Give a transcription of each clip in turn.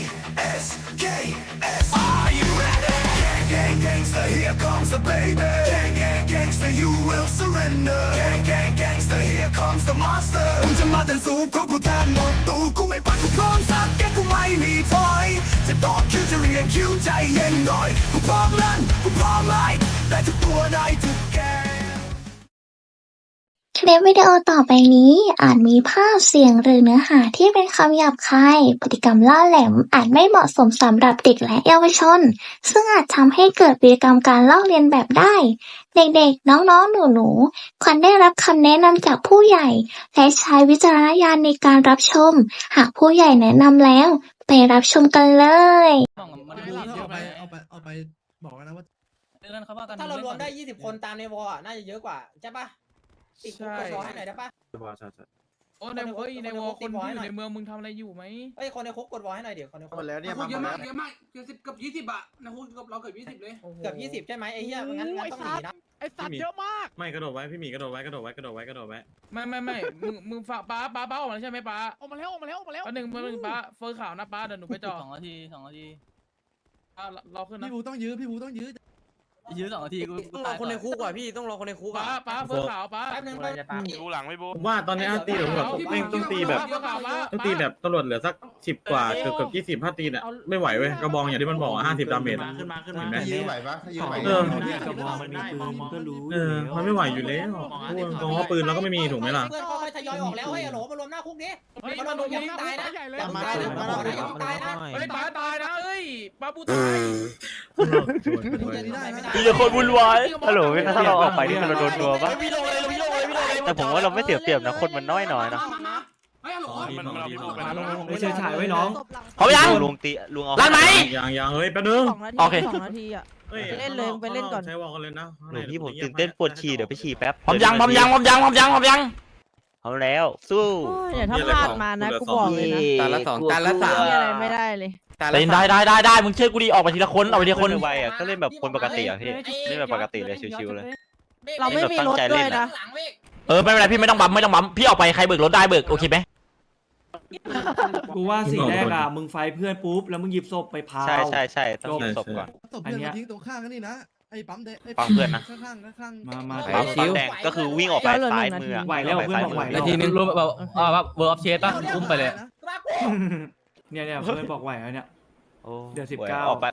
S K S Are you ready? Gang gang gangster, here comes the baby. Gang gang gangster, you will surrender. Gang gang gangster, here comes the monster. มึงจะมาแต่สู้เพราะกูแทนหมดตูกูไม่ปัดกูพร้อมสักแกกูไม่มีถอย จะตอบคิวจะเรียนคิวใจเย็นหน่อย กูพร้อมลั่นกูพร้อมไล่แต่ทุกตัวในทุกเกม ค ลิปวิดีโอต่อไปนี้อาจมีภาพเสียงหรือเนื้อหาที่เป็นคำหยาบคายพฤติกรรมล่าแหลมอาจไม่เหมาะสมสำหรับเด็กและเยาวชน ซึ่งอาจทำให้เกิดพฤติกรรมการลอกเลียนแบบได้ เด็กๆ น้องๆ หนูๆ ควรได้รับคำแนะนำจากผู้ใหญ่ และใช้วิจารณญาณในการรับชม หากผู้ใหญ่แนะนำแล้ว ไปรับชมกันเลย มันไม่ดูเราเยเอาอะไปไปเอาไปเอาไปบอกแล้วนะว่าเรื่องนั้นเขาว่ากันถ้าเรารวมได้ 20 คนตามในวอลอะน่าจะเยอะกว่า ใช่ปะ ติดกดวอลให้หน่อยได้ปะโอ้ในเฮ้ยในวอลคนที่อยู่ในเมืองมึงทำอะไรอยู่ไหมเอ้ยคนในคุกกดวอลให้หน่อยเดี๋ยวคนในคุกหมดแล้วเนี่ยคุมากเยอะหมมาดกแล้วเยอะมากเกือบสิบเกือบยี่สิบอะนะคุกกับเราเกือบยี่สิบเลยเกือบ20 ใช่ไหมไอ้เหี้ยงั้นงั้นต้องหนีนะไอสัตว์เยอะมาก ไม่กระโดดไว้พี่หมีกระโดดไว้กระโดดไว้กระโดดไว้กระโดดไว้ไม่ไม่ไม่มึงมึงฝากป้าป้าป้าออกมาแล้วใช่ไหมป้าออกมาแล้วออกมาแล้วออกมาแล้วป้าหนึ่งป้าหนึ่งป้าเฟอร์ขาวนะป้าเดี๋ยวหนูไปจ่อสองนาทีสองนาทีป้ารอขึ้นนะพี่บูต้องยื้อพี่บูต้องยื้อ ยื้อสองนาทีกูต้องรอคนในคุกว่ะพี่ต้องรอคนในคุกป้าอะป้าเฟอร์ขาวป้าแป๊บนึงแป๊บนึงดูหลังไม่บูว่าตอนนี้ตีแบบแบบแม่งต้องตีแบบเฟอร์ขาวป้าต้องตีแบบตำรวจเหลือสักสิบกว่าเกือบเกือบยี่สิบถ้าตีเนี่ยไม่ไหวเว้ยกระบองอย่างที่มันบอกห้าสิบดาเมจอะ ขึ้นมาขึ้นมาเห็นไหมยื้อไหวปะยื้อไหวเออกระบอกมันมีปืนก็รู้เออมันไม่ไหวอยู่แล้วพูดตรงว่าปืนเราก็ไม่มีถูกไหมล่ะเพื่อนค่อยๆทยอยออกแล้วเฮ้ยฮัลโหลมารวมหน้าคุกดิเฮ้ยมันมาโดดูนยัยิงงตายนะ ใหญ่เลยอย่าตายนะมาโดนยังตายนะเฮ้ยป้าตายนะเอ้ย ป้าปูตายมีแต่คนวุ่นวาย ฮัลโหลถ้าเราออกไปนี่เราโดนนัวปะ พี่ลงเลยพี่ลงเลยพี่ลงเลยแต่ผมว่าเราไม่เสียเปรียบนะคนมันน้อยหน่อยนะเฮ้ยฮัลโหลไม่เชื่อฉายไว้น้องเขายังลุงตีลุงเอาลั่นไหม ยังยังเฮ้ยแป๊บนึงสองนาทีโอเค สองนาทีอะ ฮ้ยไปเล่นเลยไปเล่นก่อน ใช้วอลกันเลยนะหนูพี่ผมตื่นเต้นปวดฉี่เดี๋ยวไปฉี่แป๊บผมยังผมยังผมยังผมยังผมยัง เอาแล้วสู้โอ้ยเดี๋ยวถ้าพลาดมานะกูบอกเลยนะตาละสองตาละสาม เหี้ยอะไรไม่ได้เลยเล่นได้ได้ได้ได้มึงเชื่อกูดีออกไปทีละคนออกไปทีละคนไวอะก็เล่นแบบคนปกติอะพี่เล่นแบบปกติเลยชิวๆเลย เราไม่มีรถด้วยนะหลังเว้ยเออไม่เป็นไรพี่ไม่ต้องบัมไม่ต้องบัมพี่ออกไปใครเบิกรถได้เบิกโอเคไหมกูว่าสีแรกอะมึงไฟเพื่อนปุ๊บแล้วมึงหยิบศพไปพาใช่ใช่ใช่ต้องหยิบศพก่อน ตบเพื่อนมาทิ้งตรงข้างกันนี่นะ ไอ้ปั๊มเดไอ้ปั๊มเพื่อนนะ ข้างข้างข้างมามาปั๊มปั๊มแดงก็คือวิ่งออกไปซ้ายมือไหวแล้วเพื่อนบอกไหวนาทีนึงรู้แบบอ่าแบบเวิร์กออฟเชสป่ะอุ้มไปเลยมากูเนี่ยเนี่ยเพื่อนบอกไหวแล้วเนี่ย โอ้เดี๋ยว19 ออกไป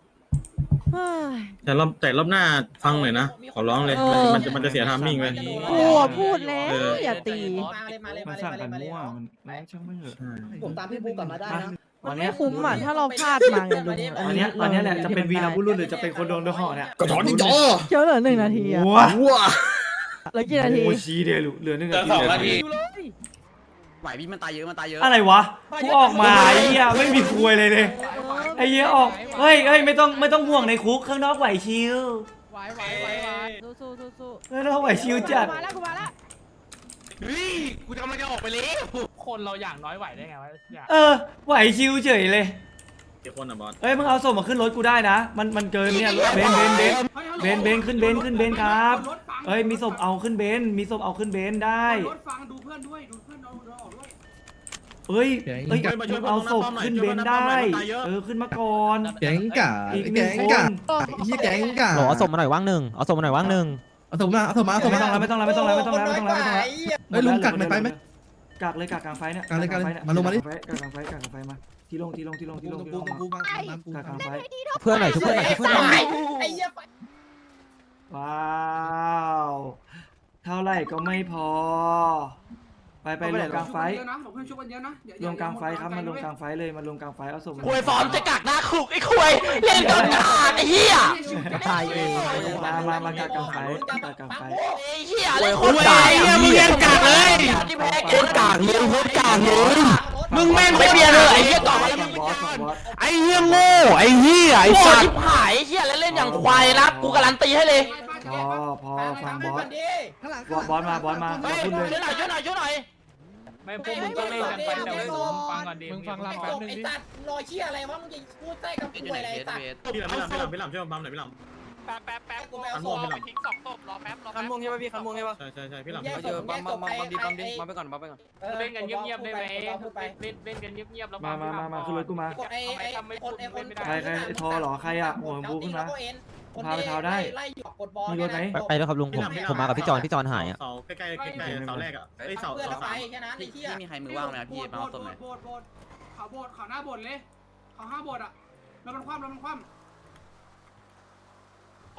เฮ้ย แต่รอบแต่รอบหน้าฟังหน่อยนะ ขอร้องเลย เออ มันจะมันจะเสียทามมิ่งไปกูอะพูดแล้วเอออย่าตี มาเลยมาเลยมัมานเลยสั่งมาเลกัยนมาเลยมั่วมันแล้วช่างไม่เหอะ ผมตามพี่บูกลับมาได้นะ มันไม่คุ้มอะถ้าเราพลาดมาไงลุงอันเนี้ยอันเนี้ยแหละจะเป็นวีรบุรุษหรือจะเป็นคนโดนด้วยห่อเนี่ยก็ถอนที่จอเจ้าเหลือหนึ่งนาทีอะว้าว้าแล้วกี่นาทีโอ้ชี้เดียวเหลือหนึ่งนาทีไหวพี่มันตายเยอะมันตายเยอะอะไรวะกูออกมาไอ้เหี้ยไม่มีคุยเลยเลยไอ้เหี้ยออกเฮ้ยเฮ้ยไม่ต้องไม่ต้องห่วงในคุกข้างนอกไหวชิวไหวไหวไหวไหวสู้สู้สู้สู้ข้างนอกไหวชิวจัดมาแล้วกูมาแล้ว เฮ้ยกูจะกำลังจะออกไปแล้วคนเราอย่างน้อยไหวได้ไงวะอยากเออ ไหวชิวเฉยเลยกี่คนอะบอสเฮ้ยมึงเอาศพมาขึ้นรถกูได้นะ มันมันเกินเนี่ยเบนเบนเบนเบนเบนขึ้นเบนขึ้นเบนครับเฮ้ยมีศพเอาขึ้นเบนมีศพเอาขึ้นเบนได้ รถฟังดูเพื่อนด้วยดูเพื่อนเราเราออกด้วยเฮ้ยเฮ้ยมึงเอาศพขึ้นเบนได้ เออขึ้นมาก่อนแก๊งกาอีกหแก๊นึ่งงคกาน ไอ้เหี้ยแก๊งกาหรอส่งมาหน่อยว่างหนึ่งเอาส่งมาหน่อยว่างหนึ่ง เอาศพมาเอาศพมาเอาศพไม่มาต้องแล้วไม่ต้องแล้วไม่ต้องแล้วไม่ต้องแล้วไม่ต้องแล้วไม่ต้องแล้วเฮ้ยลุงกักหน่อยไปไหมกักเลยกักกลางไฟเนี่ยกักเลยกักเลยนี่มาลงมาดิกักกลางไฟกักกลางไฟมาที่ลงที่ลงที่ลงที่ลงตรงที่กูลงตรงกูมาน้ำกูกักกลางไฟเพื่อนหน่อยทุกเพื่อนหน่อยทุกเพื่อนหน่อยไอ้เหี้ยว้าวเท่าไหร่ก็ไม่พอ ไปไปลงกลางไฟเยอะนะบอกเพื่อนช่วยกันเยอะนะลงกลางไฟครับมาลงกลางไฟเลยมาลงกลางไฟเอาศพมาคุยฟอร์มจะกักหน้าคุกไอ้คุยเล่นจนขาดไอ้เหี้ย ตายเองมามามากลางกลางไฟกลางกลางไฟไอ้เหี้ยอะไรโคตรกากไอ้เหี้ยมึงยังกักเลยโคตรกากมึงโคตรกากเลยมึงแม่งไม่เปลี่ยนเลยไอ้เหี้ยต่อมาแล้วมึงบอสบอสไอ้เหี้ยโง่ไอ้เหี้ยไอ้สัตว์ที่หายไอ้เหี้ยแล้วเล่นอย่างควายนะกูการันตีให้เลยพอพอฟังบอสข้างหลังบอสบอสมาบอสมาเฮ้ยขึ้นเลยช่วยหน่อยช่วยหน่อยช่วยหน่อย ไม่พวกมึงก็เล่นกันไปแต่ว่ามึงฟังก่อนดิมึงฟังไอ้ลำแป๊บนึงไอ้ดิสัตว์รอเชี่ยอะไรวะมึงจะพูดใต้กับกูอะไรไอ้สัตว์พี่หลังพี่หลังพี่หลังพี่หลังช่วยมาปั๊มหน่อยพี่หลังแป๊บแป๊บแป๊บกูไปเอารศอพไปทิ้งสองศพรอแป๊บรอคัแป๊นบม่วงใช่ป่ะพี่คันม่วงใช่ป่ะใช่ใช่ใช่พี่หลังแยกเจอบัมบัมบัมบัมดีบัมดีบัมไปก่อนบัมไปก่อนออเล่นกันเงียบๆได้ไหมพูดไปเล่นเล่นกันเงียบๆแล้วมามามามาขึ้นรถกูมากดไอ้ไอ้คนไอ้คนใครใครไอ้ทอเหรอใครอะหัวชมพูขึ้นมา พาไปเท้าได้ ไล่หยอกกดบอลมีรถไหม ไปด้วยครับลุงผมผมมากับพี่จอนพี่จอนหายอะ เสาใกล้ๆใกล้ๆเสาแรกอะเอ้ยเสาเพื่อนเสาเราไปสามแค่นั้นไอ้เหี้ยมีใครมือว่างไหมพี่มาเอาศพหน่อย โบดโบดเขาโบดเขาหน้าโบดเลย เขาห้าโบดอะแล้วมันคว่ำแล้วมันคว่ำ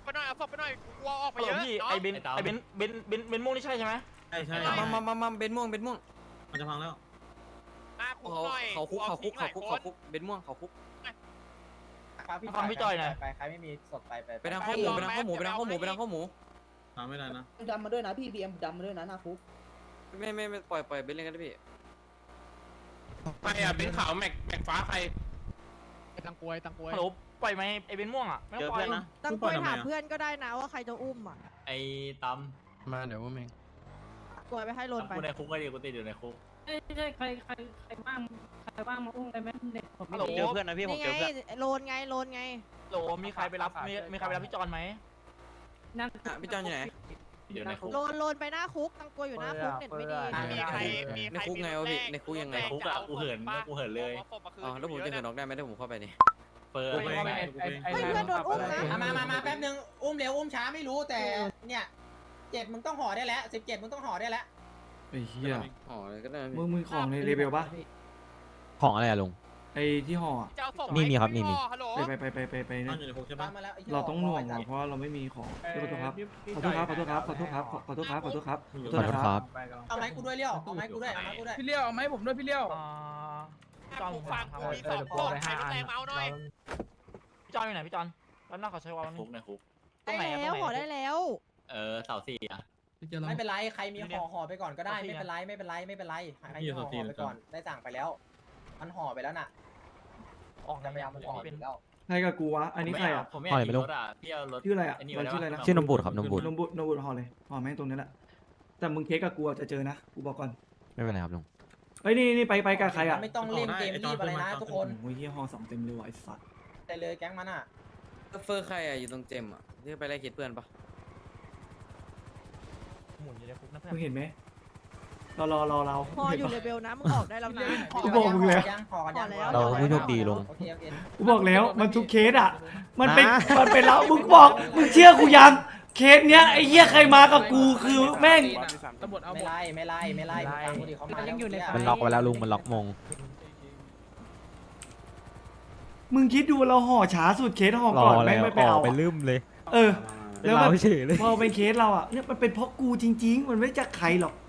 ไปหน่อยเอาศพไปหน่อยกลัวออกไปฮัลโหลเยอะพี่ไอเบนไอเบนเบนเบนเบนม่วงนี่ใช่ใช่ไหมใช่ใช่บัมบัมบัมบัมเบนม่วงเบนม่วงมันจะพังแล้วหน้าคุกเขาหน่อยเขาคุกเขาคุกเขาคุกเขาคุกเบนม่วงเขาคุก ฟังพี่จอยหน่อย ไปใครไม่มีศพไปไปไปทางข้อหมูไปทางข้อหมูไปทางข้อหมูไปทางข้อหมูทำไม่ได้นะดำมาด้วยนะพี่บีเอ็มดำมาด้วยนะหน้าคุกไม่ไม่ไม่ปล่อยปล่อยเบนเล่นกันได้พี่ไปอะเป็นขาวแม็กแม็กฟ้าใครตังกวยตังกวยฮัลโหลปล่อยไหมไอเบนม่วงอะไม่เจต้อองปล่อเพื่อยนนะตั้งปล่อยไปทำไมถามอะเพื่อนก็ได้นะว่าใครจะอุ้มอะไอ้ตั้มมาเดี๋ยวว่าเมงกลัวไปให้โลนไปกูในคุกก็ดีกูติดอยู่ในคุกใช่ใครใครใครว่างใคร ว่างมาอุ้มได้ไหมเด็กผมฮัลโหล เจอเพื่อนนะพี่ผมนี่เจไงอเพื่อนโลนไงโลนไงฮัลโหลมีใครไปรับมีมีใครไปรับพี่จอนไหมนั่งพี่จอนอยู่ไหน อยู่ในคุก โลนโลนไปหน้าคุกตั้งกลัวอยู่หน้าคุกเน็ตไม่ดีมีใครมีในคุกไงวะพี่ในคุกยังไง คุกอะกูเหินกูเหินเลยอ๋อแล้วผมจะเหินออกได้ไหมถ้าผมเข้าไปนี่เฟิร์กูเองกูเองเฮ้ยเพื่อนโดนอุ้มนะ อะมามามาแป๊บนึง อุ้มเร็ว อุ้มช้าไม่รู้แต่เนี่ยเจ็ดมึงต้องห่อได้แล้วสิบเจ็ดมึงต้องห่อได้แล้ว ไอ้เหี้ยอ๋อเลยก็ได้มึงมึงของในเลเวลปะ ของอะไรอะลุง ไอ้ที่ห่ออะมีมีครับมีมี ฮัลโหลไปไปไปไปไปไปนั่นะงอยู่ในคุกใช่ตาปะมมาแล้วไหี้ยเราต้องหน่วงห่ว่ะอเพราะว่าเราไม่มีของขอโทษครับขอโทษครับขอโทษครับขอโทษครับขอโทษครับขอโทษครับขอโทษขอโทษนะคครัรับบเอาไม้กูด้วยเลี้ยวเอาไม้กูด้วยเอาไม้กูด้วยพี่เลี้ยวเอาไหมผมด้วยพี่เลี้ยวจอนฟังกูมีสองคนใครรถแรงเมาหน่อยพี่จอนอยู่ไหนพี่จอนแล้วน่าขอใช้วอลคุกในคุกตรงได้ไหนอะตรแล้วงไหนขอได้แล้ว เออเสาสี่อะเจอแล้วไม่เป็นไรใครมีห่อห่อไปก่อนก็ได้เอาสิไม่เป็นไรไม่เป็นไรไม่เป็นไรใครพี่มีอยู่ห่อโซนห่อจีนไปก่อนได้สั่งไปแล้ว มันห่อไปแล้วน่ะออกจะพยายามมันห่อเป็นอีกแล้วใครกับกูวะ อันนี้ใครอะผมไม่อยากขี่รถอะพี่เอารถ ชื่ออะไรอะไอ้นี่เราไว้ชื่ออะไรนะชื่อนมบุตรครับนมบุตรนมบุตรนมบุตรห่อเลยห่อแม่งตรงนี้แหละ แต่มึงเค้กกับกูอะจะเจอนะ กูบอกก่อน ไม่เป็นไรครับลุงเฮ้ยนี่นี่ไปไปกับใครอะไม่ต้องเล่นเกมรีบอะไรนะทุกคนโอ้ยเหี้ยห่อสองเต็มเลยว่ะไอ้สัตว์แต่เลยแก๊งมันอะเฟอร์ใครอะอยู่ตรงเจมอะที่ไปไล่คิดเพื่อนปะหมุนอยู่ในคุกนะเพื่อนมึงเห็นไหม รอรอรอเรา พออยู่เลเวลนะมึงออกได้แล้วนะ กูบอกมึงแล้วยังห่อกันยังห่อแล้วเราผู้โชคดีลง โอเคโอเคกูบอกแล้วมันทุกเคสอะ มันเป็นมันเป็นแล้วมึงบอกมึงเชื่อกูยังเคสเนี้ยไอ้เหี้ยใครมากับกูคือแม่งตำรวจเอาหมไม่ด ไล่ไม่ไล่ไม่ไล่มึงฟังกูดิเขามายังอยู่ใน มันล็อกไว้แล้วลุงมันล็อกมง มึงคิดดูเราห่อช้าสุดเคสห่อรอก่อนแล้แม่งวไม่ไปออเอากไปอะลืมเลยเออ เป็นแล้วเราแบบเฉยเลย พอเป็นเคสเราอะเนี่ยมันเป็นเพราะกูจริง ๆ มันไม่จากใครหรอกไอ้เหี้ย